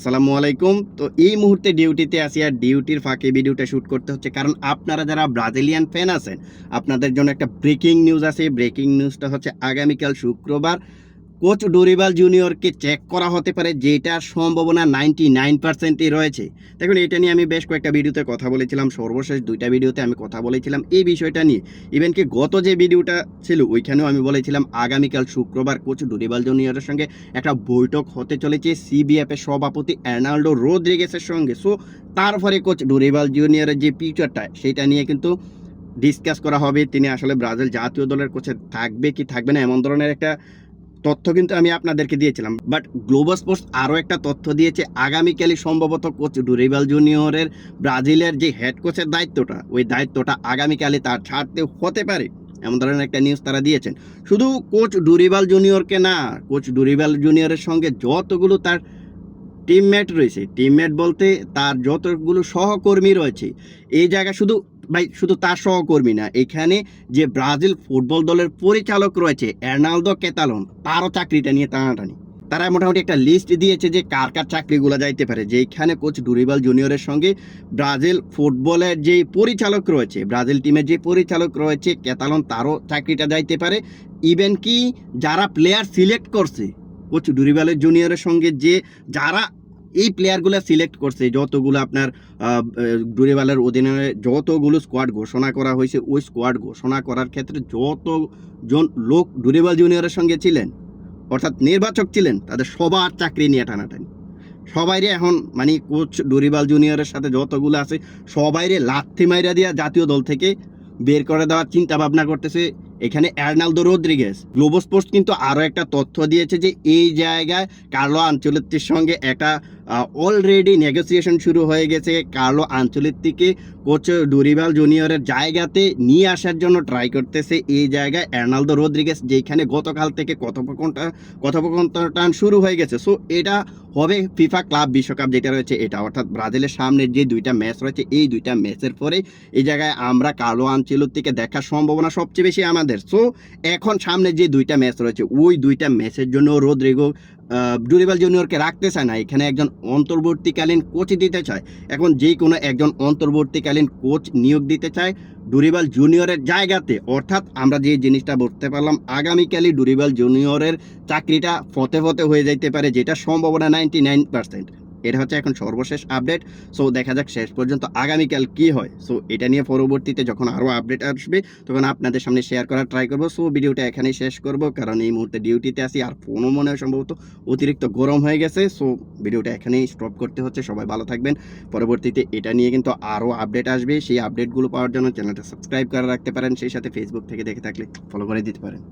আসসালামু আলাইকুম। তো এই মুহূর্তে ডিউটিতে আসি আর ডিউটির ফাঁকে ভিডিওটা শ্যুট করতে হচ্ছে কারণ আপনারা যারা ব্রাজিলিয়ান ফ্যান আছেন, আপনাদের জন্য একটা ব্রেকিং নিউজ আছে। ব্রেকিং নিউজটা হচ্ছে আগামীকাল শুক্রবার। কোচ ডোরিবাল জুনিয়রকে চেক করা হতে পারে যেটার সম্ভাবনা নাইনটি নাইন পার্সেন্টই রয়েছে। দেখুন, এটা নিয়ে আমি বেশ কয়েকটা ভিডিওতে কথা বলেছিলাম, সর্বশেষ দুইটা ভিডিওতে আমি কথা বলেছিলাম এই বিষয়টা নিয়ে। ইভেন কি গত যে ভিডিওটা ছিল, ওইখানেও আমি বলেছিলাম, আগামীকাল শুক্রবার কোচ ডোরিবাল জুনিয়রের সঙ্গে একটা বৈঠক হতে চলেছে সিবিএফের সভাপতি অ্যার্নাল্ডো রোদ্রিগেসের সঙ্গে। সো তারপরে কোচ ডোরিবাল জুনিয়রের যে ফিউচারটা সেটা নিয়ে কিন্তু ডিসকাস করা হবে। তিনি আসলে ব্রাজিল জাতীয় দলের কোচে থাকবে কি থাকবে না, এমন ধরনের একটা তথ্য কিন্তু আমি আপনাদেরকে দিয়েছিলাম। বাট গ্লোবাল স্পোর্টস আরও একটা তথ্য দিয়েছে, আগামীকালই সম্ভবত কোচ ডুরিবাল জুনিয়রের ব্রাজিলের যে হেড কোচের দায়িত্বটা, ওই দায়িত্বটা আগামীকালই তার ছাড়তে হতে পারে, এমন ধরনের একটা নিউজ তারা দিয়েছেন। শুধু কোচ ডুরিবাল জুনিয়রকে না কোচ ডুরিবাল জুনিয়রের সঙ্গে যতগুলো তার টিমমেট রয়েছে টিমমেট বলতে তার যতগুলো সহকর্মী রয়েছে, এই জায়গা শুধু ভাই, শুধু তার সহকর্মী না, এখানে যে ব্রাজিল ফুটবল দলের পরিচালক রয়েছে, এর্নালদো কেতালন তারও চাকরিটা নিয়ে টানাটানি। তারা মোটামুটি একটা লিস্ট দিয়েছে যে কার কার চাকরিগুলো যাইতে পারে যেখানে কোচ ডুরিবাল জুনিয়রের সঙ্গে ব্রাজিল ফুটবলের যে পরিচালক রয়েছে, ব্রাজিল টিমের যে পরিচালক রয়েছে কেতালন তারও চাকরিটা যাইতে পারে। ইভেন কি, যারা প্লেয়ার সিলেক্ট করছে কোচ ডুরিবালের জুনিয়রের সঙ্গে যে যারা এই প্লেয়ারগুলো সিলেক্ট করছে, যতগুলো আপনার ডুরিবালের অধীনে যতগুলো স্কোয়াড ঘোষণা করা হয়েছে, ওই স্কোয়াড ঘোষণা করার ক্ষেত্রে যতজন লোক ডুরিবাল জুনিয়রের সঙ্গে ছিলেন, অর্থাৎ নির্বাচক ছিলেন, তাদের সবার চাকরি নিয়ে টানাটানি। সবাইরে এখন মানে কোচ ডুরিবাল জুনিয়রের সাথে যতগুলো আছে, সবাইরে লাথি মাইরা দিয়া জাতীয় দল থেকে বের করে দেওয়ার চিন্তা ভাবনা করতেছে এখানে অ্যার্নালদো রোদ্রিগেস গ্লোবো স্পোর্টস কিন্তু আরও একটা তথ্য দিয়েছে যে এই জায়গায় কার্লো আঞ্চলিকটির সঙ্গে একটা অলরেডি নেগোসিয়েশন শুরু হয়ে গেছে। কার্লো আঞ্চলিকটিকে কোচ ডুরিবাল জুনিয়রের জায়গাতে নিয়ে আসার জন্য ট্রাই করতেছে এই জায়গায় অ্যার্নালদো রোদ্রিগেস যেখানে গতকাল থেকে কথোপকথনটা কথোপকথনটা শুরু হয়ে গেছে। সো এটা হবে ফিফা ক্লাব বিশ্বকাপ যেটা রয়েছে এটা। অর্থাৎ ব্রাজিলের সামনে যে দুইটা ম্যাচ রয়েছে, এই দুইটা ম্যাচের পরে এই জায়গায় আমরা কার্লো আঞ্চলিকটিকে দেখার সম্ভাবনা সবচেয়ে বেশি আমাদের। সো এখন সামনে যে দুইটা ম্যাচ রয়েছে, ওই দুইটা ম্যাচের জন্য রোদ্রিগো ডুরিবাল জুনিয়রকে রাখতে চায় না। এখানে একজন অন্তর্বর্তীকালীন কোচ দিতে চায়। এখন যে কোনো একজন অন্তর্বর্তীকালীন কোচ নিয়োগ দিতে চায় ডুরিবাল জুনিয়রের জায়গাতে। অর্থাৎ আমরা যে জিনিসটা বলতে পারলাম, আগামীকালই ডুরিবাল জুনিয়রের চাকরিটা ফতে ফতে হয়ে যাইতে পারে, যেটা সম্ভাবনা নাইনটি নাইন পার্সেন্ট এটা হচ্ছে এখন সর্বশেষ আপডেট সো দেখা যাক শেষ পর্যন্ত আগামীকাল কি হয়। সো এটা নিয়ে পরবর্তীতে যখন আরও আপডেট আসবে, তখন আপনাদের সামনে শেয়ার করার ট্রাই করব। সো ভিডিওটা এখানেই শেষ করব, কারণ এই মুহূর্তে ডিউটিতে আসি আর ফোনও মনে হয় সম্ভবত অতিরিক্ত গরম হয়ে গেছে। সো ভিডিওটা এখানেই স্টপ করতে হচ্ছে। সবাই ভালো থাকবেন। পরবর্তীতে এটা নিয়ে কিন্তু আরও আপডেট আসবে। সেই আপডেটগুলো পাওয়ার জন্য চ্যানেলটা সাবস্ক্রাইব করে রাখতে পারেন। সেই সাথে ফেসবুক থেকে দেখে থাকলে ফলো করে দিতে পারেন।